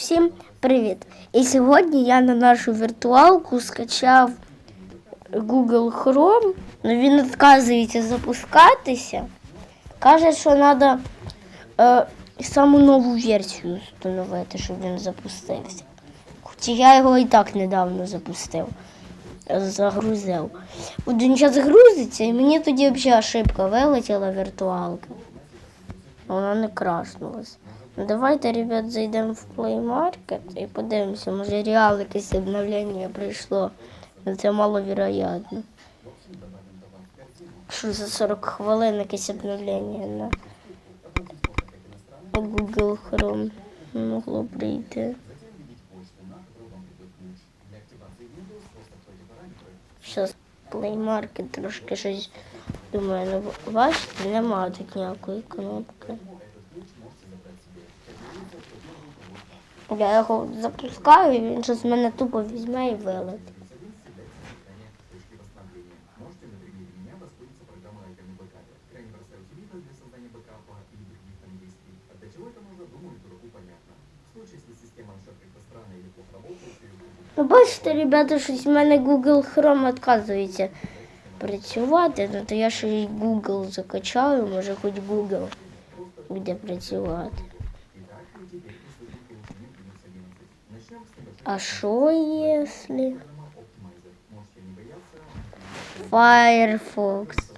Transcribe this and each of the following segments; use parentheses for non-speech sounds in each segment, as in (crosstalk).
Всім привіт! І сьогодні я на нашу віртуалку скачав Google Chrome, але він відказується запускатися. Каже, що треба е, саму нову версію встановити, щоб він запустився. Хоча я його і так недавно запустив, загрузив. От він зараз грузиться, і мені тоді взагалі ошибка вилетіла віртуалка. Вона не краснулась. Ну, давайте, ребят, зайдемо в Play Market і подивимося, може реал якесь обновлення прийшло. Ну, Це маловероятно. Що за 40 хвилин якесь обновлення на Google Chrome могло прийти. Зараз Play Market трошки щось думаю, ну бачите, немає тут ніякої кнопки. Я його запускаю, і він щось мене тупо візьме і вилетить. Можете на примере меня воспользоваться программой iConnect Backup. Крайне простая утилита для создания бэкапа и других там действий. А для чего это нужно, думаю, дураку понятно. В случае, если система начнет как-то странно или плохо работает, то её будет Ну, бачите, ребята, щось в мене Google Chrome відказується працювати, ну то я ще й Google закачаю, може хоч Google буде працювати. А що если? Firefox.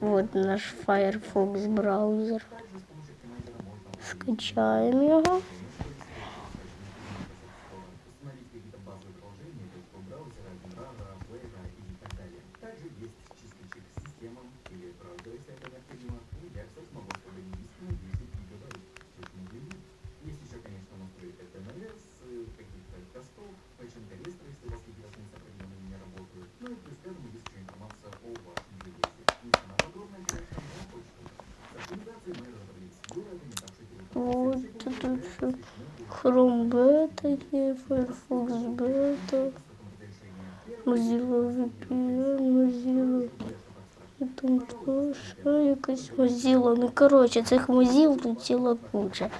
Вот наш Firefox браузер. Скачаем его. Firefox Beta, Mozilla VPN, Mozilla. Там що якась Mozilla. Ну короче, цих Mozilla тут ціла куча.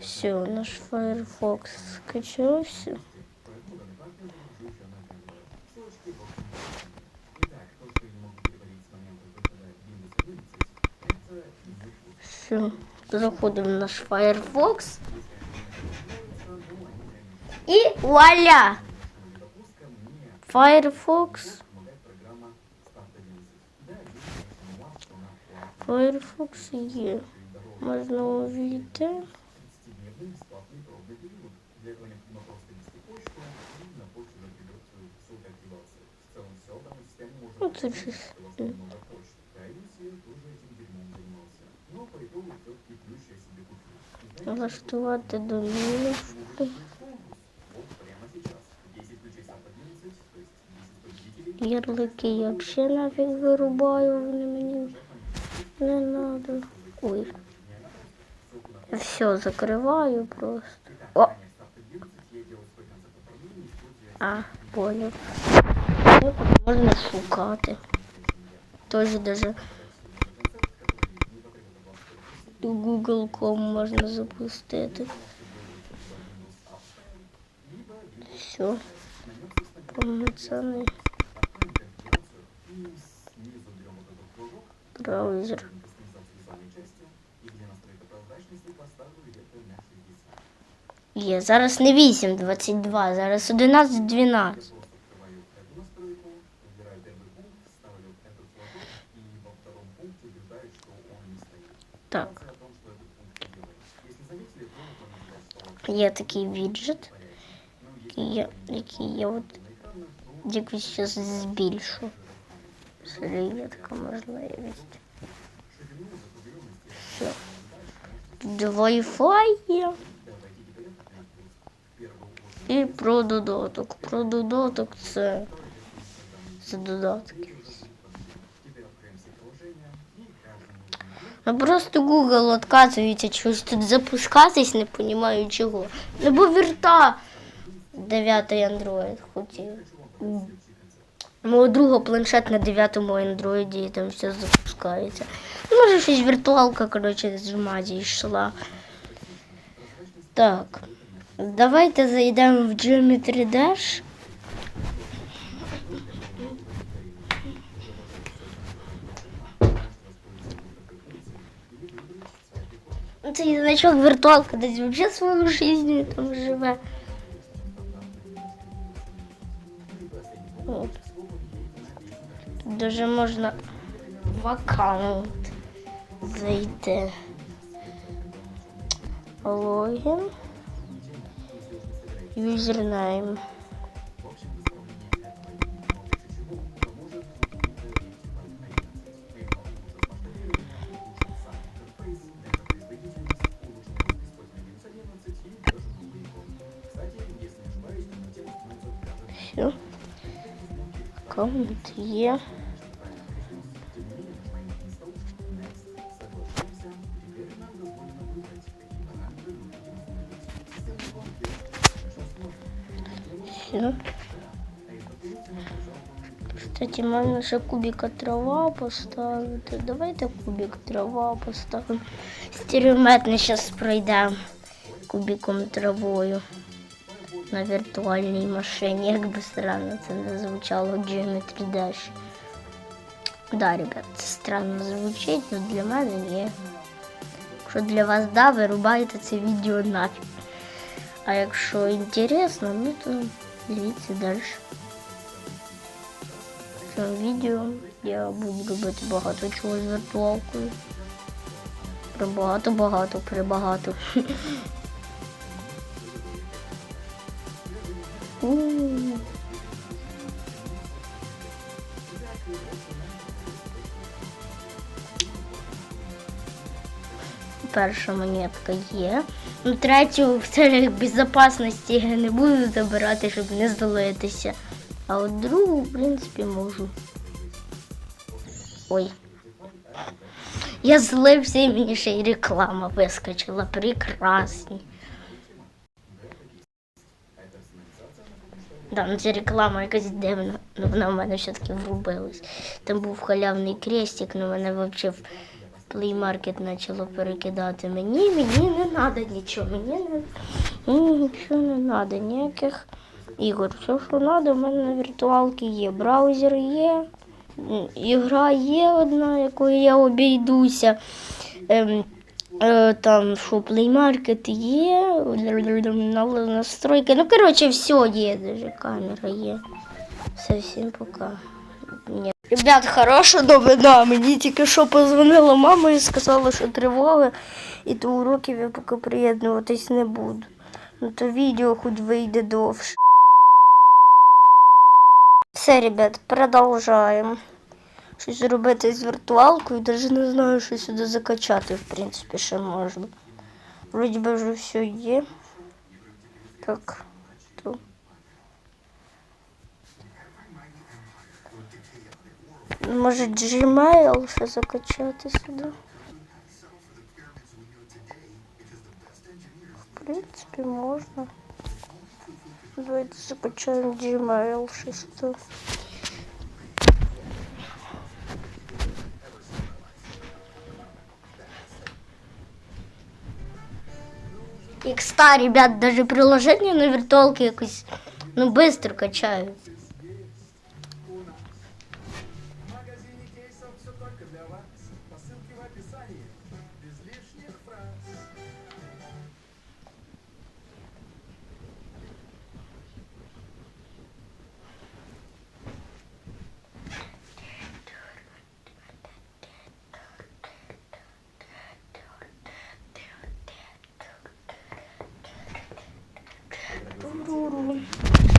Все, наш Firefox скачався. Все, заходимо в наш Firefox. что она платная. Firefox є. Можна увійти. 30-дневный бесплатный пробный период. Для этого необходимо просто ввести почту, и на почту уже придет ссылка активации. В целом все, данную систему можно Ну, тут установить, же- если Ярлики я взагалі нафіг вирубаю, вони мені не треба. Ой. Все, закриваю просто. О, SAP 11 я делал свой концепт управления, используя а, понял. Як можна шукати. Тоже даже Google.com можна запустити. Все. Повноцінний 60. Є. Зараз не 8, 22, зараз 11, 12. Просто открываю эту настройку, выбираю первый пункт, ставлю этот флажок, и во втором пункте убеждаюсь, что он не стоит. Так, Информация о том, что этот пункт не делает. Если заметили, то это называется є такий віджит, Ну, який я, який я от якось зараз збільшу. Смотри, є така можливість. Все. Тут Wi-Fi є. І про додаток. Про додаток це, це додатки. Просто Google відказується чогось тут запускатись, не розумію чого. Ну вірта дев'ятий Android хотів. Мого друга планшет на дев'ятому андроїді і там все запускається. Ну, Може, щось віртуалка, коротше, з мазі йшла. Так. Давайте зайдемо в Geometry Dash. Цей значок віртуалка десь взагалі свою життя там живе. От. Даже можна в аккаунт зайти. Логін. Юзернейм. Все. Аккаунт є. Можна ще кубика трава поставити. Давайте кубик трава поставимо. Стереометно зараз пройдемо кубиком травою на віртуальній машині, як би странно це не звучало Geometry Dash. Да, ребят, це странно звучить, але для мене ні. Якщо для вас да, вирубайте це відео нафіг. А якщо інтересно, ну то дивіться далі. В цьому відео я буду робити багато чого з віртуалкою. Прибагато-багато, прибагато. (laughs) Перша монетка є. Ну, третю в целях безпечності я не буду забирати, щоб не злитися. А от другу, в принципі, можу. Ой. Я злився і мені ще й реклама вискочила. Прекрасні. Да, ну це реклама якась дивна, ну вона в мене все-таки врубилась. Там був халявний крестик, ну мене вообще в Market почало перекидати. Мені, мені не треба нічого, мені не, нічого не треба, ніяких ігор. Все, що треба, в мене на віртуалці є. Браузер є, ігра є одна, якою я обійдуся. Ем, Е, Там що Market є, на- настройки. Ну, коротше, все є, даже камера є. Все, всім пока. Ні. Ребят, хороша новина. Мені тільки що позвонила мама і сказала, що тривога, і до уроків я поки приєднуватись не буду. Ну то відео хоч вийде довше. Все, ребят, продовжаємо. Щось зробити з віртуалкою, навіть не знаю, що сюди закачати, в принципі, ще можна. Вроді би вже все є. Так, то. Може Gmail ще закачати сюди. В принципі, можна. Давайте закачаємо Gmail щось тут. Икста, ребят, даже приложение на виртуалке якось, ну, быстро качают.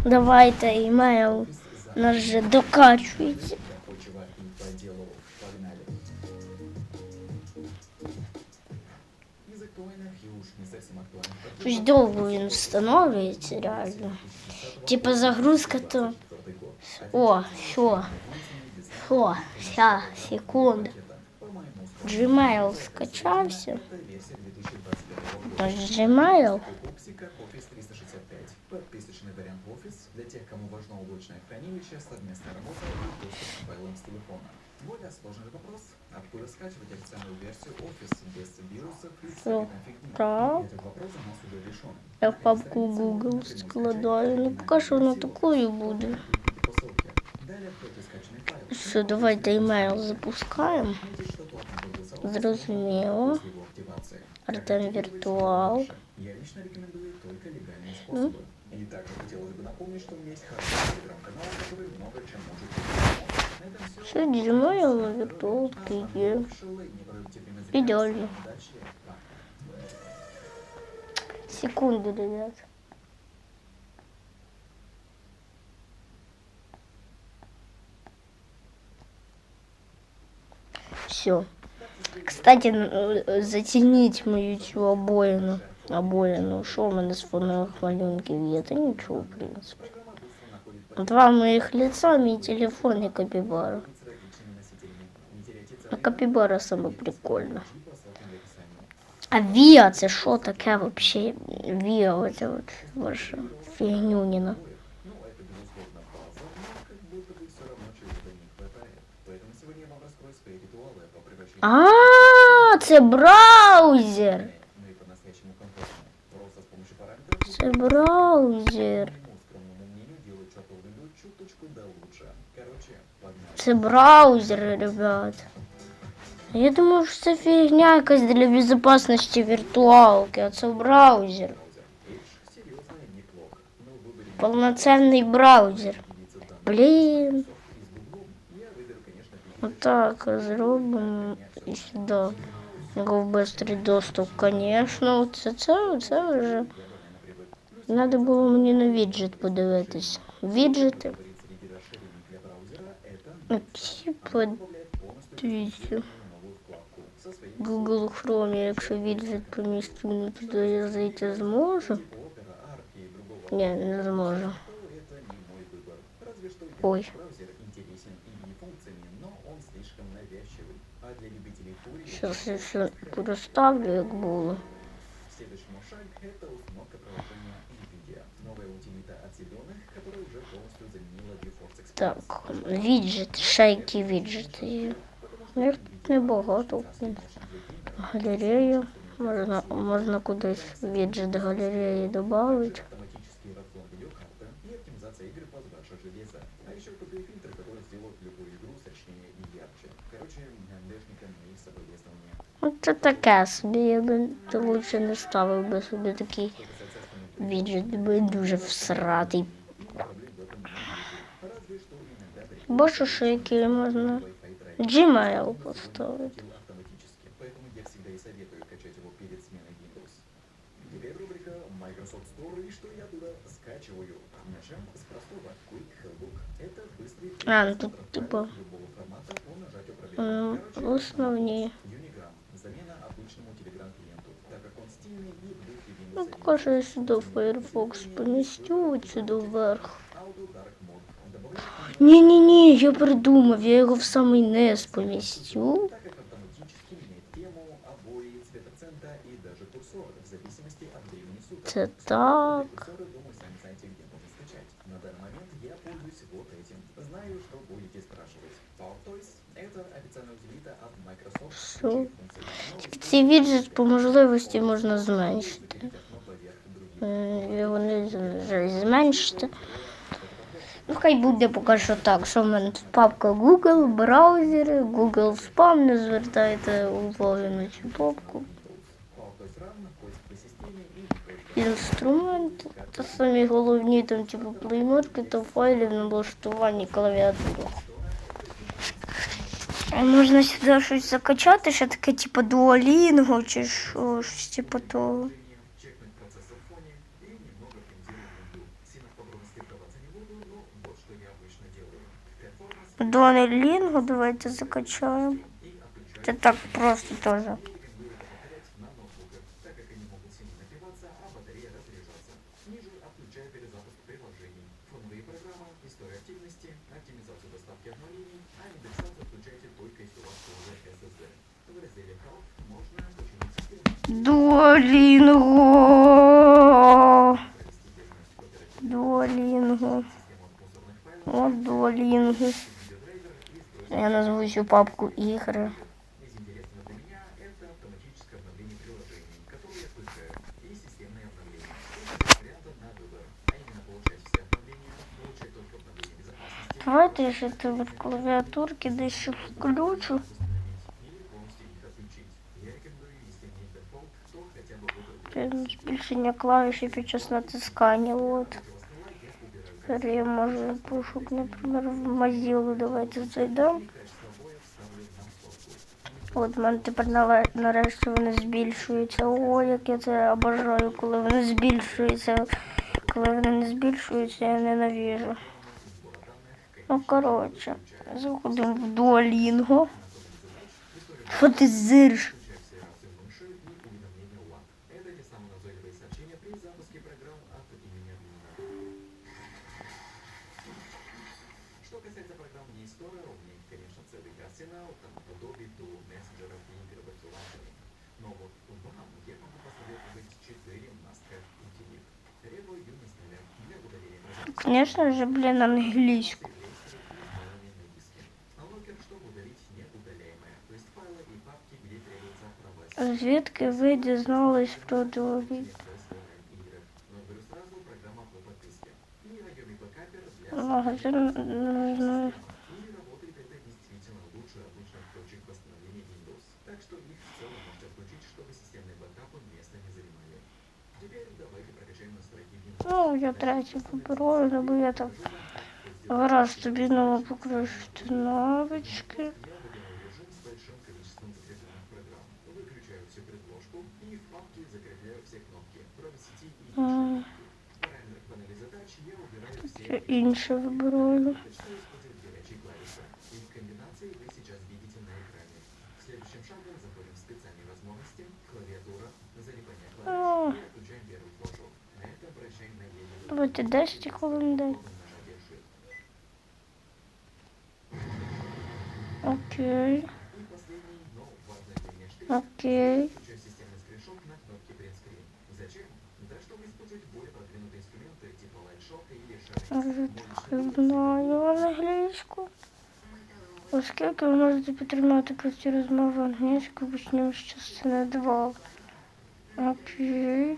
Давайте, email наш же докачується. Щось довго він встановлюється, реально. Типа загрузка то. О, все. Все, вся, секунда. Gmail скачався. Версия 2021 года. Наш Gmail. для тех, кому важно облачное хранилище, совместная работа и доступ к файлам с телефона. Более сложный вопрос, откуда скачивать официальную версию Office без вирусов и всякой фигни. так. Этот вопрос у нас уже решен. Я в папку Google складаю. Ну поки що вона такою буде. По ссылке. Далее откройте скачанный файл. Все, давайте імейл запускаємо. Отметьте, что токен был сообществом Зрозуміло. после его активации. Артем Как активировать Виртуал. лучше? Я лично рекомендую только легальные способы. И также хотелось бы напомнить, что у меня есть хороший телеграм-канал, который много чем может помочь. На этом все. Все, дізьмаємо віртуалки є. Ідеально. Секунду, ребят. Все. Кстати, н- э, зацініть Цю обоїну. Обоїну. Що у мене з фонових малюнків є? Та нічого, в принципі. Два моїх лица, мій телефон і капібара. А капібара саме прикольна. А Віа це що таке вообще? Віа, оце от ваша фігнюніна. Ну, это безусловно погнали. Це браузер, ребят. Я думав, що це фігня якась для безпечності віртуалки, а це браузер. Браузер. Эйдж серьезно неплохо. Но в выборе Повноцінний браузер. единицы данных Блін. и с Google я выберу, конечно, Отак зробимо і сюди. Його в бистрий доступ, звісно. Це, це, це вже. Треба було мені на віджит подивитись. Віджити. среди расширений для браузера это Оці добавляет полностью подивіться. новую вкладку со своей Google Chrome, якщо віджит помістю, ну туди я зайти зможу. Opera, Arc и другого Ні, не зможу. то это не мой выбор. Разве что Ой. браузер интересен и функциями, но он слишком навязчивый. А для любителей курить Зараз я все переставлю, як було. Так, віджит, ще які віджити є. Їх небагато. в принципі. Галерею. Можна, можна кудись віджит галереї додати. Автоматический разгон видеокарты и оптимизация игр под ваше железо. А еще крутые фильтры, которые сделают любую игру сочнее и ярче. Короче, ГМДшникам и соболезнования. Ну, це таке собі, я би то лучше не ставив би собі такий Что касается основных віджит, би дуже всратий. Перед сменой Windows. Теперь рубрика Microsoft Store и что я туда скачиваю. Начнем с простого Quick Hellbook. Это быстрый А, ну тут типа, любого духе Ну, Windows 11. покажу, я сюди Firefox помістю, от сюди вверх. Ні-ні-ні, я придумав, я його в самий низ помістю. так как автоматически меняет тему, обои, цвет акцента и даже курсор, в зависимости от времени суток. Це так. Курсоры, думаю, сами знаете, где можно скачать. На данный момент я пользуюсь вот этим. Знаю, что будете спрашивать. PowerToys — это официальная утилита от Microsoft. Що? чьи функции много Цей віджит по можливості можна зменшити. выделить окно поверх других. Е, Його не з- зменшити. Ну, хай буде поки що так, що в мене тут папка Google, браузери, Google Spam, не звертайте уваги на цю папку. Інструменти. Та самі головні там, типу, плеймарки та файлів на налаштуванні клавіатури. Можна сюди щось закачати, ще таке, типу, дуалінго чи що, щось типу того. Дони давайте закачаем. Это так просто тоже. Долинго. Долинго. вот Долинго. Я назву цю папку ігри. Из интересного для меня это автоматическое обновление приложений, которые отключают, и системные обновления. Тут вариантов на выбор, а именно получать все обновления, получать только обновления безопасности, Давайте я ще тут в клавіатурки дещо включу. установить или полностью их отключить. Я рекомендую, если не дефолт, то хотя бы выбрать Це Збільшення клавіші під час натискання. От. Тепер я можу пошук, наприклад, в Mozilla. Давайте зайдемо. От в мене тепер нарешті вони збільшуються. О, як я це обожаю, коли вони збільшуються. Коли вони не збільшуються, я ненавижу. Ну, коротше, заходимо в Duolingo. Що ти зириш? арсенал, там подобий до мессенджеров и игр в эксклаторе. Но вот вам я могу посоветовать 4 маска утилит. Требую юность нуля для удаления нажатия Звісно ж, блін, англійську. файлами на диске. А локер, Ну, я третю поберу, ну, бо я там раз тобі нову навички. Я выбираю режим использовать более продвинутые инструменты типа лайтшота или Вже трохи знаю англійську. Оскільки ви можете підтримати прості розмови англійською, почнемо з частини 2. Окей.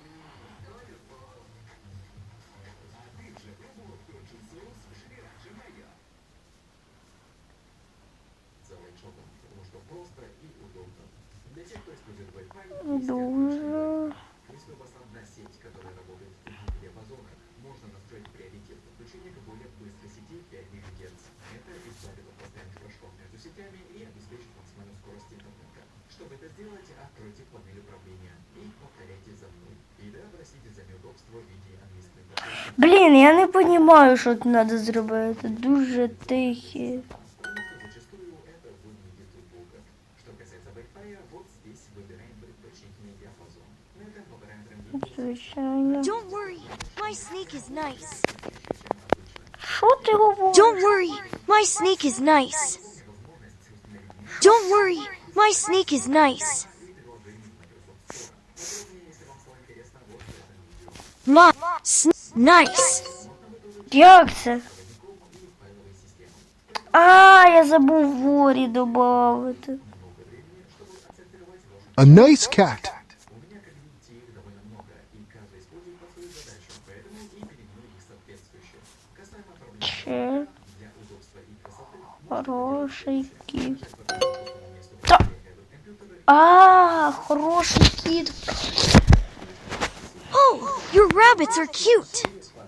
Блін, я не розумію, що тут треба зробити. Дуже тихі. Зачастую это выглядит убого. Что касается Wi-Fi, вот здесь выбираем предпочтительный диапазон. На этом по параметрам есть Звичайно. Don't worry, my sneak is nice. Що ти говориш? Don't worry, my sneak is nice. Don't worry, my sneak is nice. nice. Як це? А, я забув ворі додати. A nice cat. У меня, как видите, их довольно много, и каждый использует под свою задачу, поэтому и переименую их соответствующе. Касаемо проблем Че для удобства и красоты, хороший кіт. по пустому месту Та- управления компьютера А, хороший кіт. Oh, your rabbits are cute.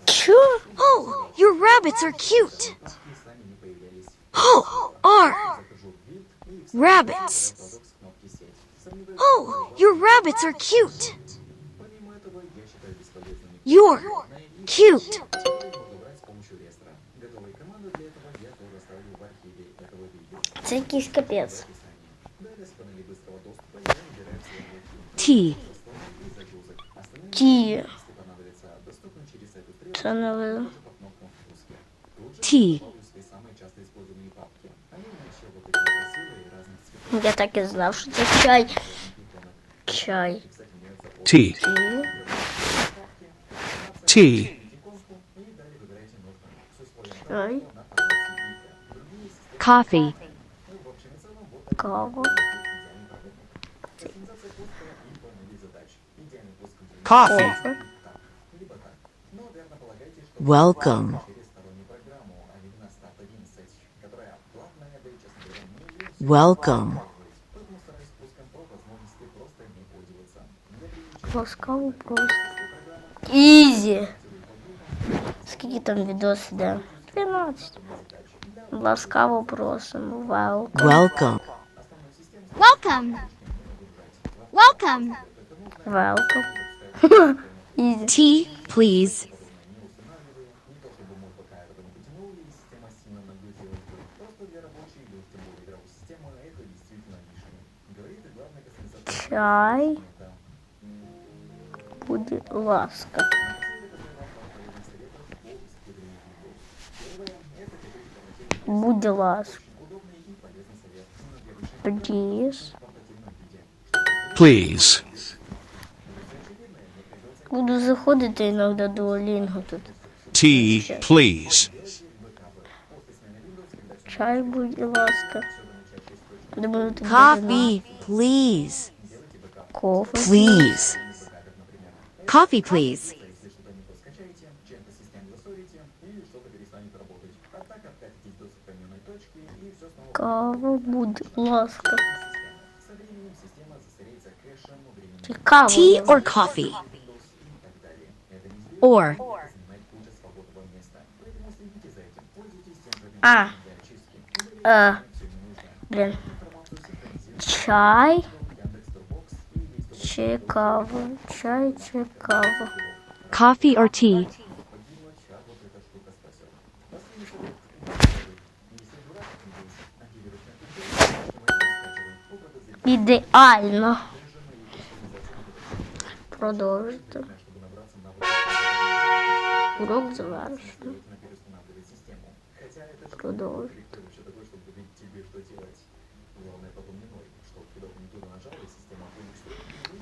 Чо? Oh, your rabbits are cute. и сами не появлялись. Oh, are Захожу в вид и rabbits. диапазок с кнопки сеть. Сомневаюсь, Oh, your rabbits are cute. помимо этого, я считаю бесполезными You're cute. Теперь могу брать с помощью рестра. Готовые команды для этого я тоже оставлю Це якийсь капець. T. Ті. Це не видно. T. Я так і знав, що це чай. Чай. Tea. Ті. Tea. Чай. Coffee. Кава. Coffee. Кофе. Welcome. Welcome. Ласкаво просто. Ізі. Скільки там відос іде? 13. Ласкаво просимо. Вау. Welcome. Welcome. Welcome. Велком. Ізі. Tea, please. Чай. Будь ласка. Будь ласка. Please. Please. Буду заходити іноді до Олінго тут. Tea, please. Чай, будь ласка. Думаю, тут Coffee, please. Кофе. Please. Coffee, please. Кава, будь ласка. Чи кава? Tea or coffee? Or. А. Е, блін. Чай. Чи кава. Чай чи кава. Coffee or tea? Ідеально. Продовжити. Урок завершено. Продовжити.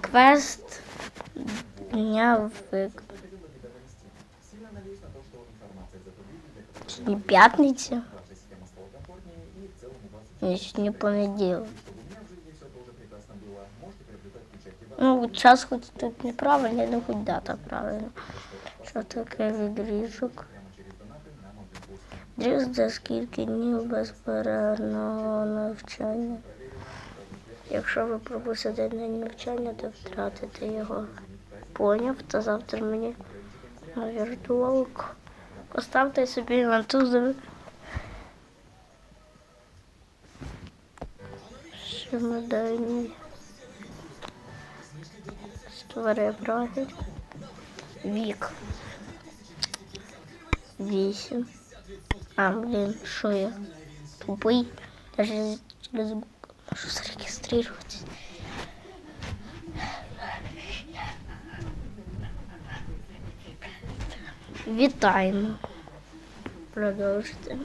Квест дня вик. Сьогодні п'ятниця. Ні, Сьогодні понеділок. Ну, час хоч тут неправильний, ну хоч дата правильна. Що таке відрізок? Відрізок за скільки днів безперервного навчання. Якщо ви пропустите день навчання, то втратите його. Поняв, та завтра мені на віртуалку. Поставте собі на ту Чемодані. Створи профіль. Вік. Вісім. А, блін, що я? Тупий. Даже через можу зареєструватися. Вітаємо. Продовжити.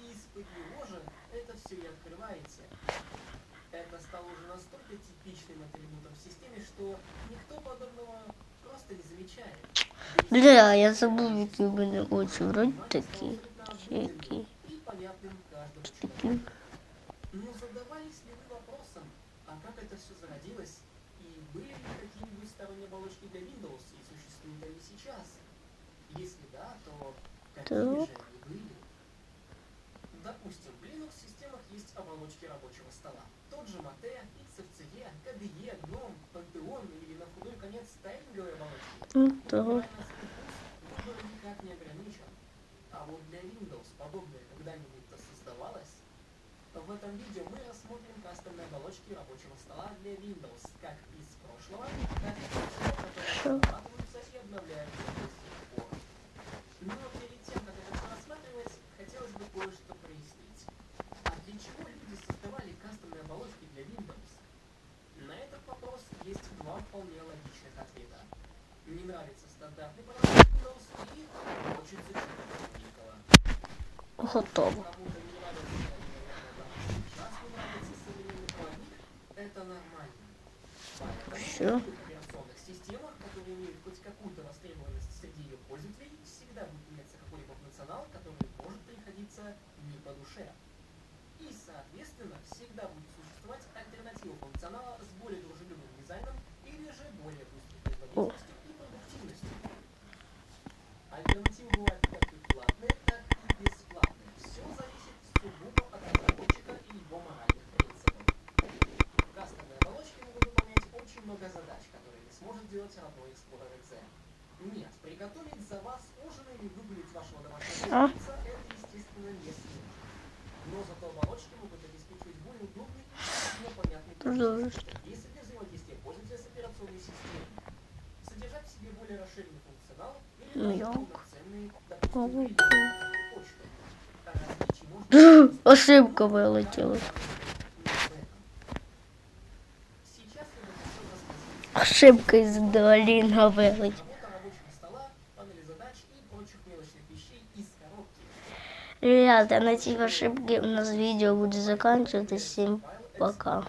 и из-под него же это все и открываете. Это стало уже настолько типичным атрибутом в системе, что никто подобного просто не замечает. Бля, я забув, які в мене очі. Вроді такі. Чи які. И понятным каждому Такі. Но задавались ли вы вопросом, а как это все зародилось, и Были ли какие-нибудь сторонние оболочки для Windows и существуют они сейчас? Если да, то какие так. же они были? Допустим, в Linux-системах есть оболочки рабочего стола. Тот же Mate, XFCE, KDE, GNOME, Pantheon или на худой конец стайлинговые оболочки. Ну, да. Выбор никак не ограничен. А вот для Windows подобное когда-нибудь-то создавалось? В этом видео мы рассмотрим кастомные оболочки рабочего стола для Windows Хорошо. Готово. Нет, приготовить за вас ужин или выгулить вашего домашнего А? питомца – это, естественно, не сложно. Но зато оболочки могут обеспечивать более удобный и понятный Пожалуйста. если для взаимодействия пользователя с операционной системой. Содержать в себе более расширенный функционал или Ну, даже ёлка. полноценный, допустим, Ёлка. электронную почту. А различий можно (gasps) Ошибка вылетела. Сейчас я бы хотел рассказать Ошибка из Дуолинга вилетіла. Ребята, на цій ошибки у нас видео будет заканчиваться. Всем пока.